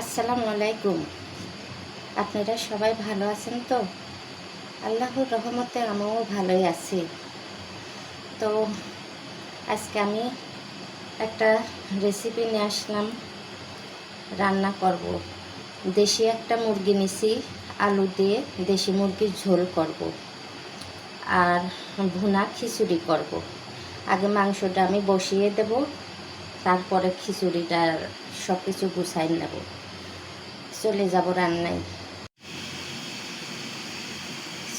আসসালামু আলাইকুম। আপনারা সবাই ভালো আছেন তো? আল্লাহর রহমতে আমিও ভালোই আছি। তো আজকে আমি একটা রেসিপি নিয়ে আসলাম। রান্না করব। দেশি একটা মুরগি নিছি, আলু দিয়ে দেশি মুরগির ঝোল করব আর ভুনা খিচুড়ি করব। আগে মাংসটা আমি বসিয়ে দেব, তারপরে খিচুড়িটা সব কিছু গুছাই নেব। চলে যাব রান্নায়।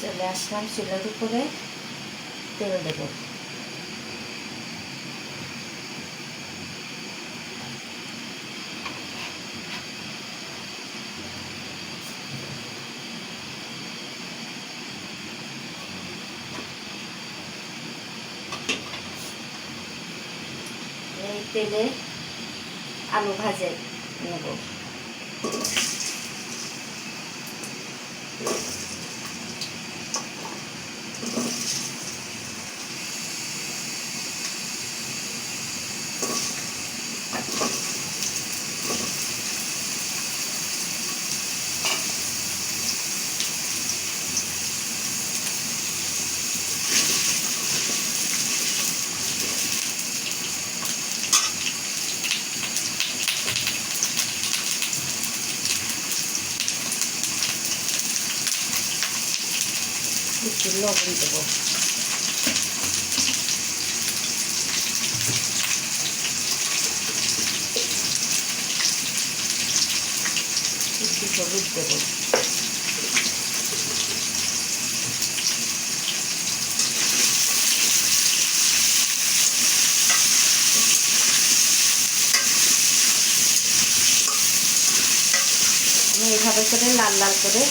চলে আসলাম চুলের উপরে তেল দেব। এই তেলে আলু ভাজে নেব একটু লবণ একটু আমি এইভাবে করে লাল লাল করে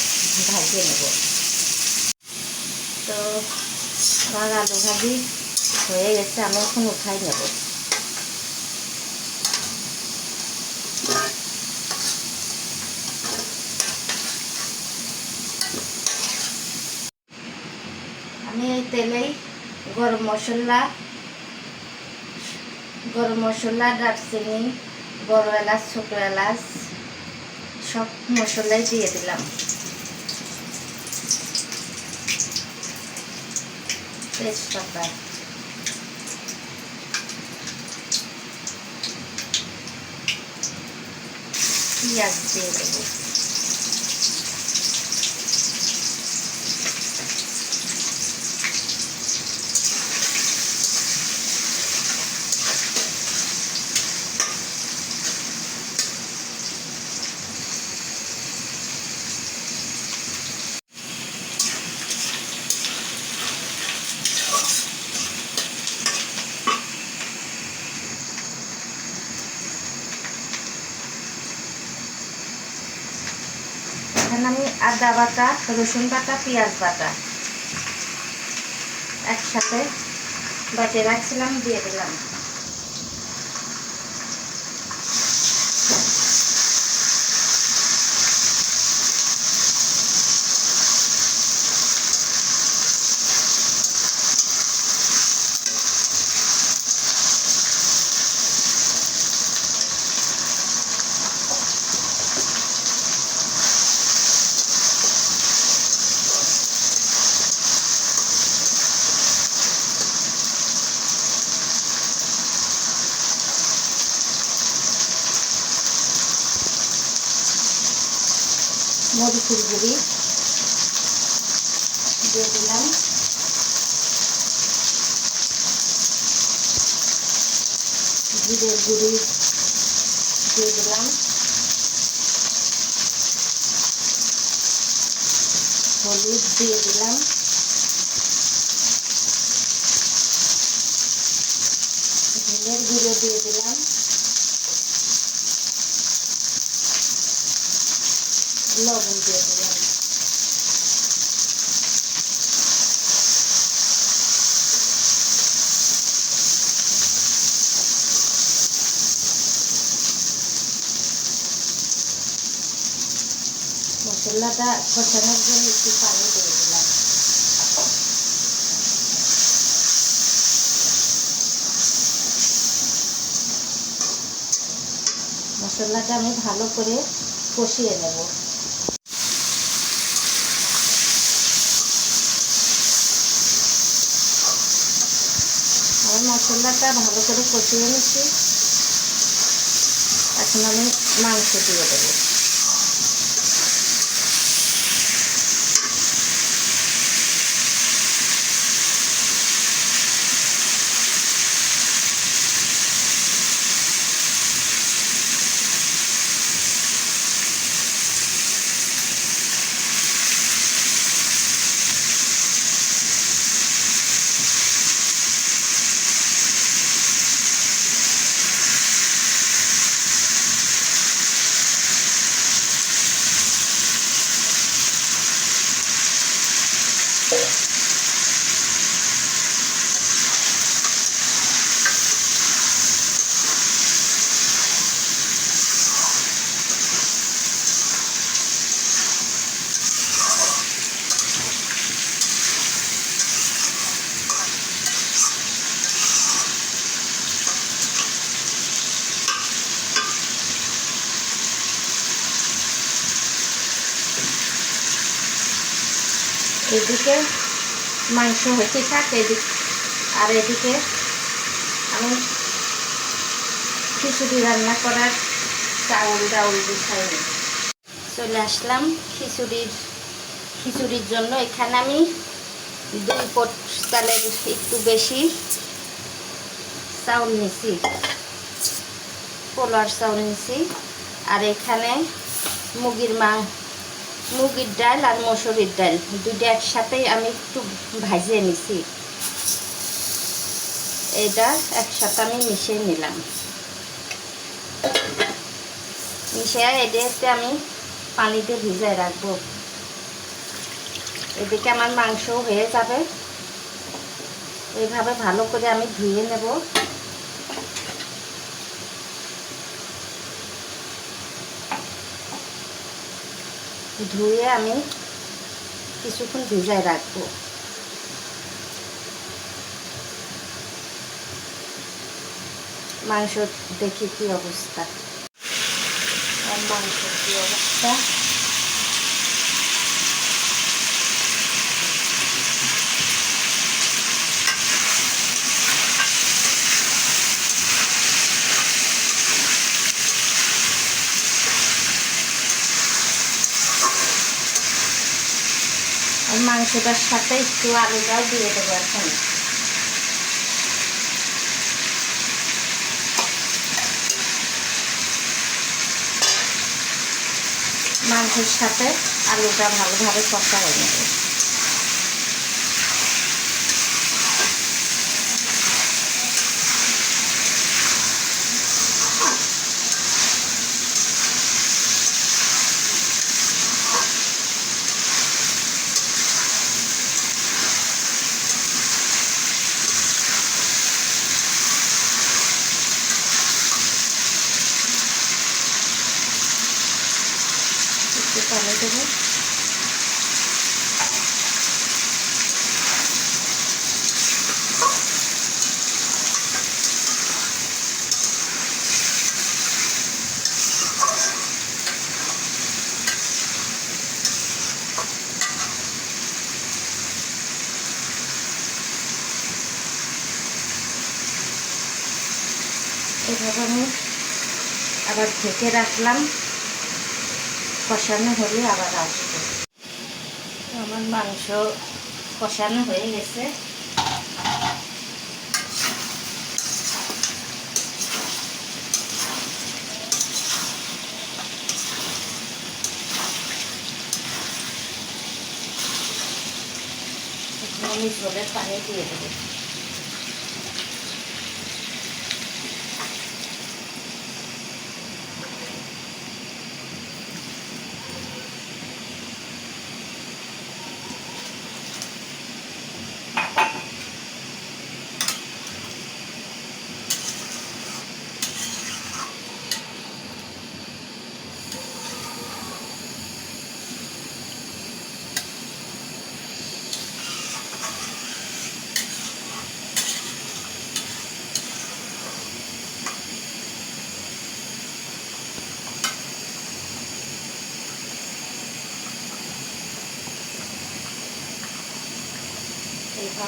ভাজিয়ে নেব তো আমার আলু ভাজি হয়ে গেছে, আমি এখন উঠাই নেব। আমি এই তেলেই গরম মশলা গরম মশলা, দারচিনি, বড় এলাচ, ছোটো এলাচ, সব মশলাই দিয়ে দিলাম। তেজপাতা পেঁয়াজ দিয়ে দেবো এখানে আমি আদা বাটা রসুন বাটা পেঁয়াজ বাটা। একসাথে বাটে রাখছিলাম দিয়ে দিলাম। মরিচুর গুঁড়ি দিয়ে দিলাম। জিরের গুঁড়ি দিয়ে দিলাম। হলুদ দিয়ে দিলাম। গুঁড়ো দিয়ে লবণ দিয়ে দিলাম। মশলাটা কষানোর জন্য একটু পানি দিয়ে দিলাম। মশলাটা আমি ভালো করে কষিয়ে নেব। ভালো করে কষিয়ে নিচ্ছি। এখন আমি মাংস দিয়ে দেবো। এদিকে মাংস হতে থাক এদিক আর এদিকে আমি খিচুড়ি রান্না করার চাউল ডাউল বিছাই নিই। চলে আসলাম খিচুড়ির খিচুড়ির জন্য। এখানে আমি দুই পট চালের একটু বেশি চাউল নিছি। পোলার চাউল নিছি। আর এখানে মুগির মা মুগির ডাল আর মসুরির ডাল। দুইটা একসাথে আমি একটু ভাজিয়ে নিছি। এটা একসাথে আমি মিশিয়ে নিলাম। মিশিয়ে এটাতে আমি পানিতে ভিজায় রাখব। এদিকে আমার মাংস হয়ে যাবে। এইভাবে ভালো করে আমি ধুয়ে নেব। ধুয়ে আমি কিছুক্ষণ ভিজায় রাখব। মাংস দেখি কি অবস্থা। মাংস কি অবস্থা? আর মাংসটার সাথে একটু আলুটাও দিয়ে দেবো এখন। মাংসের সাথে আলুটা ভালোভাবে কষা হয়ে যাবে। পানি দেবো এভাবে আমি আবার ঢেকে রাখলাম কষানো হলে আবার আসব। আমার মাংস কষানো হয়ে গেছে। আমি ঝোলের পানি দিয়ে দেবো।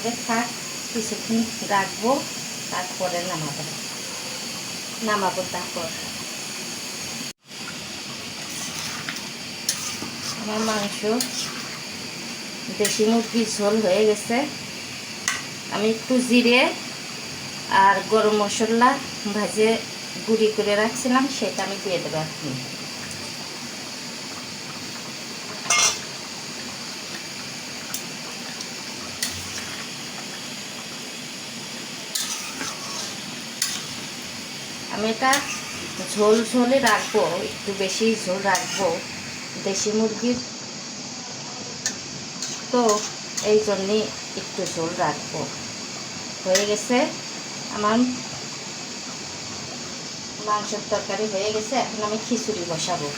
হবে থাক কিছুক্ষণ রাখব, তারপরে নামাবো। নামাবো তারপর। আমার মাংস দেশি মুরগির ঝোল হয়ে গেছে। আমি একটু জিরে আর গরম মশলা ভাজে গুঁড়ি করে রাখছিলাম, সেটা আমি দিয়ে দেবো এখন। এটা ঝোল ঝোলে রাখব, একটু বেশি ঝোল রাখব, দেশি মুরগির তো এই জন্যে একটু ঝোল রাখব। হয়ে গেছে আমার মাংসের তরকারি হয়ে গেছে, এখন আমি খিচুড়ি বসাবো।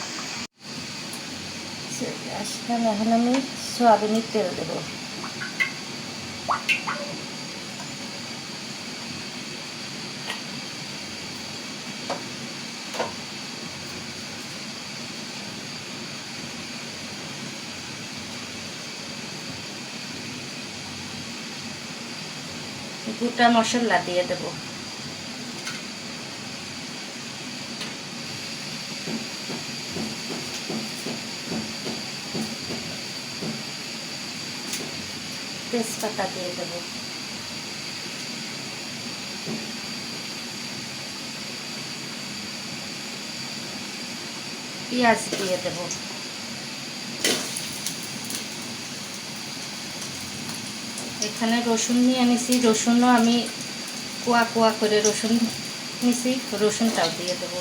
এখন আমি সোয়াবিনের তেল দেবো। গোটা মশলা দিয়ে দেব। তেজপাতা দিয়ে দেব। পেঁয়াজ দিয়ে দেব। এখানে রসুন নিয়ে নিছি রসুনও আমি কুয়া কুয়া করে রসুন নিছি। রসুনটাও দিয়ে দেবো।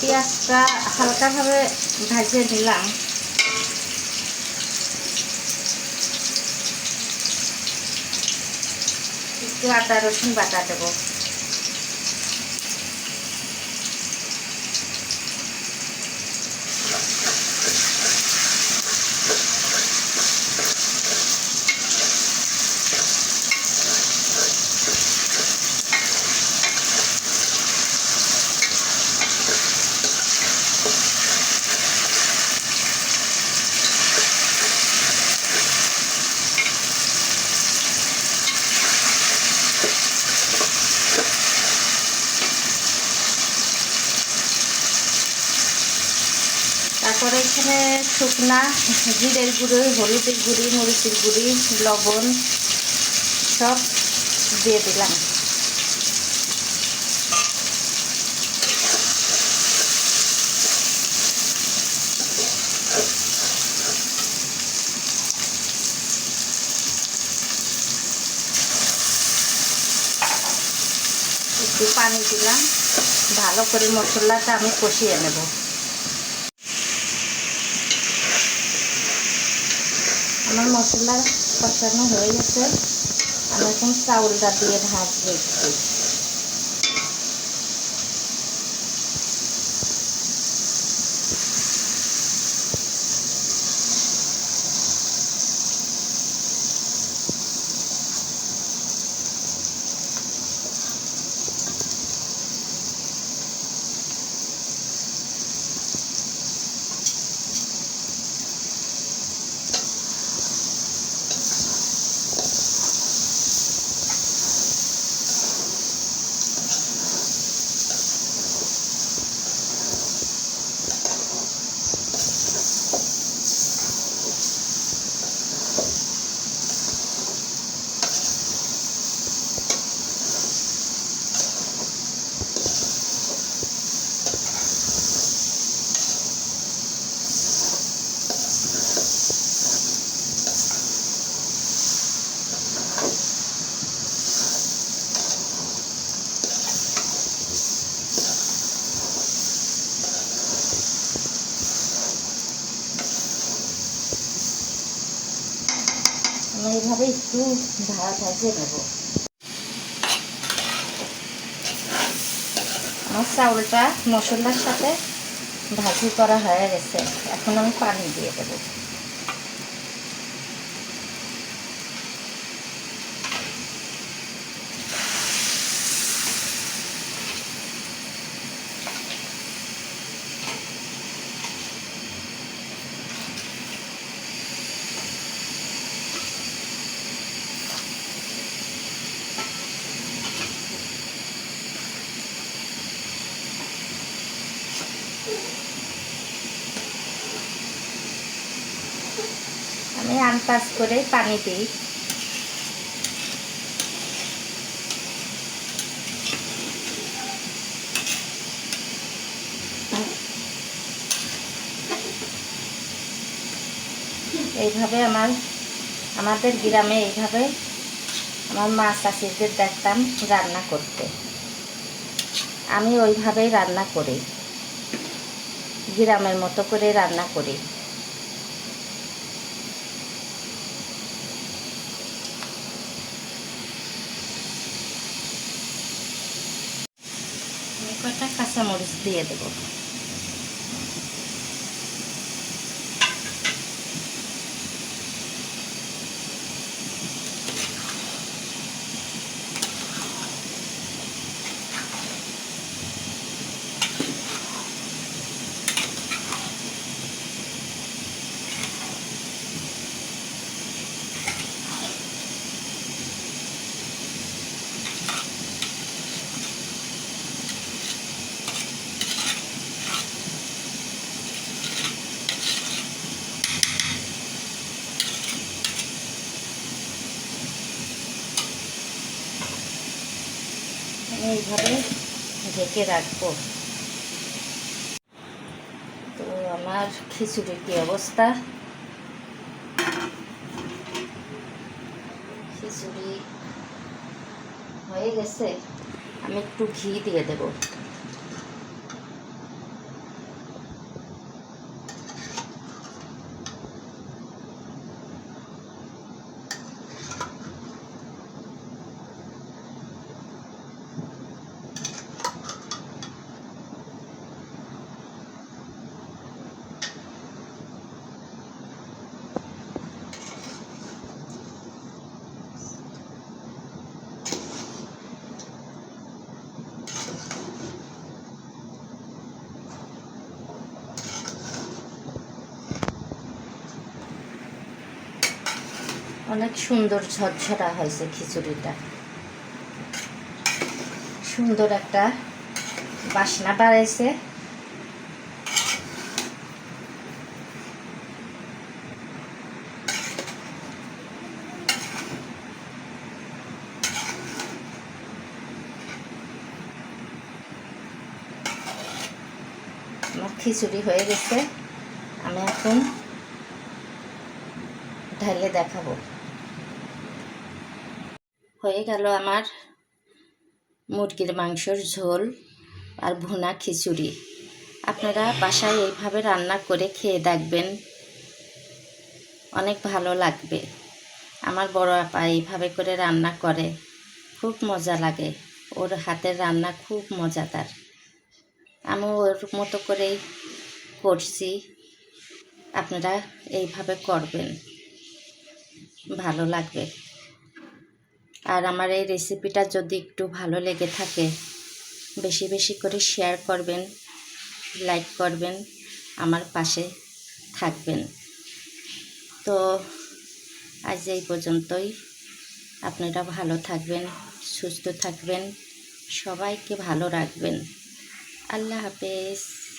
পেঁয়াজটা হালকাভাবে ভাজিয়ে দিলাম একটু আদা রসুন বাটা দেবো তারপরে এখানে শুকনা, জিরের গুঁড়ো, হলুদের গুঁড়ি, মরিচের গুঁড়ি, লবণ, সব দিয়ে দিলাম। একটু পানি দিলাম। ভালো করে মশলাটা আমি কষিয়ে নেব। আমার মশলা কষানো হয়ে গেছে। আমি এখন চাউলটা দিয়ে ভাজবো একটু আমি এইভাবে একটু ভাজিয়ে নেব আমার চাউলটা মশলার সাথে ভাজি করা হয়ে গেছে। এখন আমি পানি দিয়ে দেবো আমি আনতাজ করে পানি দিই। এইভাবে আমার, আমাদের গ্রামে এইভাবে আমার মা চাষিদের দেখতাম রান্না করতে। আমি ওইভাবেই রান্না করি। গ্রামের মতো করে রান্না করি আমি কটা কাঁচামরিচ দিয়ে দেবো। আমি এইভাবে ঢেকে রাখব। তো আমার খিচুড়ির কি অবস্থা? খিচুড়ি হয়ে গেছে। আমি একটু ঘি দিয়ে দেব। অনেক সুন্দর ঝরঝরা হয়েছে খিচুড়িটা। সুন্দর একটা বাসনা বাড়াইছে। আমার খিচুড়ি হয়ে গেছে। আমি এখন ঢালে দেখাবো। হয়ে গেল আমার মুরগির মাংসর ঝোল আর ভুনা খিচুড়ি। আপনারা বাসায় এইভাবে রান্না করে খেয়ে দেখবেন। অনেক ভালো লাগবে। আমার বড় আপা এইভাবে করে রান্না করে। খুব মজা লাগে। ওর হাতের রান্না খুব মজাদার। আমি ওর মতো করেই করছি। আপনারা এইভাবে করবেন। ভালো লাগবে। আর আমার এই রেসিপিটা যদি একটু ভালো লেগে থাকে, বেশি বেশি করে শেয়ার করবেন লাইক করবেন, আমার পাশে থাকবেন। তো আজ এই পর্যন্তই। আপনারা ভালো থাকবেন, সুস্থ থাকবেন, সবাইকে ভালো রাখবেন। আল্লাহ হাফেজ।